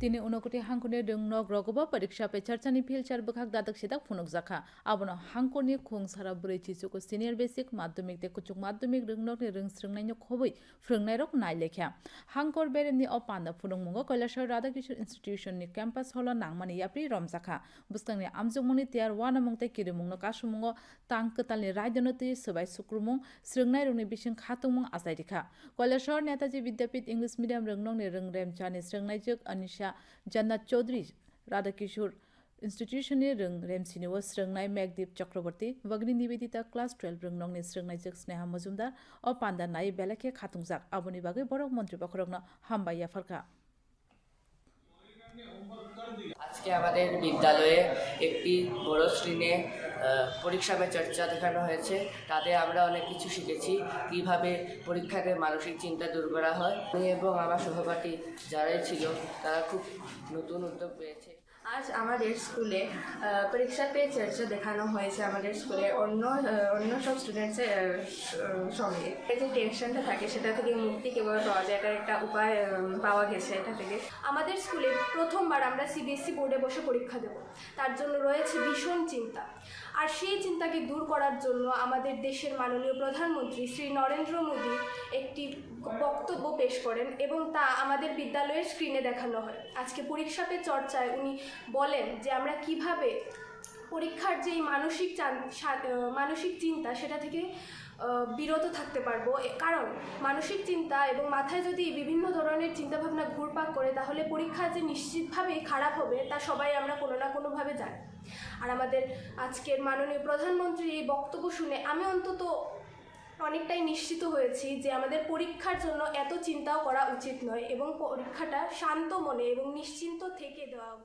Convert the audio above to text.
তিনি উনকোটি হাংকুনি রংনক রগব পরীক্ষা pay চর্চানি feel চার বখাক দাদক সেদাক ফুনক জাখা। আবনো হাংকুনি খুং সারা বুড়ি চিচুকো সিনিয়র বেসিক মাধ্যমিক তে কুচুক মাধ্যমিক রংনক নি রং স্রংনাই নো খবই ফ্রংনাই রক নাই লেখা। হাংকর বেরেমনি অ পান্দা ফুনং মুঙ্গ কৈলাসর রাধাকিশোর ইনস্টিটিউশন নি ক্যাম্পাস হল নাংমানি ইয়াপ্রি রমজাখা বুসকাংনি আমজুমুনি তিয়ার ওয়ান মুংতে কিরুমুংনো কাশুমুঙ্গ তাং কতালনি রাইদনতি সবাই সুক্রুমুং স্রংনাই রংনি বিশিং খাতুমুং আসাইরিখা কৈলাসর নেতাজি বিদ্যাপীঠ ইংলিশ মিডিয়াম রংনং নি রংরেম চানি স্রংনাই জগ অনিশা जन्नत चौधरी राधाकिशोर इन्स्टिट्यूशननि रों रेमसिनिव स्रोंनाय मेघदीप चक्रवर्ती वग्नि निवेदिता क्लास टुवेल्भ रोंनंनि स्रोंनायजों स्नेहा मजुमदार अ पान्दा नाय बेलाखे खातुंजाक आबुनि बागै बरक मन्त्रि बखरगनो हामबाय याफारका আজকে আমাদের বিদ্যালয়ে একটি বড় স্ক্রিনে পরীক্ষা পে চর্চা দেখানো হয়েছে। তাতে আমরা অনেক কিছু শিখেছি। কীভাবে পরীক্ষাকে মানসিক চিন্তা দূর করা হয়। এবং আমার সহপাঠী যারাই ছিল, তারা খুব নতুন উদ্যোগ পেয়েছে। আজ আমাদের স্কুলে পরীক্ষা পে চর্চা দেখানো হয়েছে আমাদের স্কুলে। অন্য অন্য সব স্টুডেন্টসের সঙ্গে। যে টেনশনটা থাকে, সেটা থেকে মুক্তি কীভাবে পাওয়া যায় এটার একটা উপায় পাওয়া গেছে এটা থেকে। আমাদের স্কুলে প্রথমবার আমরা সিবিএসসি বোর্ডে বসে পরীক্ষা দেব। তার জন্য রয়েছে ভীষণ চিন্তা। আর সেই চিন্তাকে দূর করার জন্য আমাদের দেশের মাননীয় প্রধানমন্ত্রী শ্রী নরেন্দ্র মোদী একটি বক্তব্য পেশ করেন এবং তা আমাদের বিদ্যালয়ের স্ক্রিনে দেখানো হয়। আজকে পরীক্ষা পে চর্চায় উনি বলেন যে আমরা কীভাবে পরীক্ষার যেই মানসিক মানসিক চিন্তা সেটা থেকে বিরত থাকতে পারব কারণ মানসিক চিন্তা এবং মাথায় যদি বিভিন্ন ধরনের চিন্তাভাবনা ঘুরপাক করে, তাহলে পরীক্ষা যে নিশ্চিতভাবেই খারাপ হবে, তা সবাই আমরা কোনো না কোনোভাবে জানি আর আমাদের আজকের মাননীয় প্রধানমন্ত্রীর এই বক্তব্য শুনে আমি অন্তত অনেকটাই নিশ্চিত হয়েছি যে আমাদের পরীক্ষার জন্য এত চিন্তাও করা উচিত নয় এবং পরীক্ষাটা শান্ত মনে এবং নিশ্চিন্ত থেকে দেওয়া।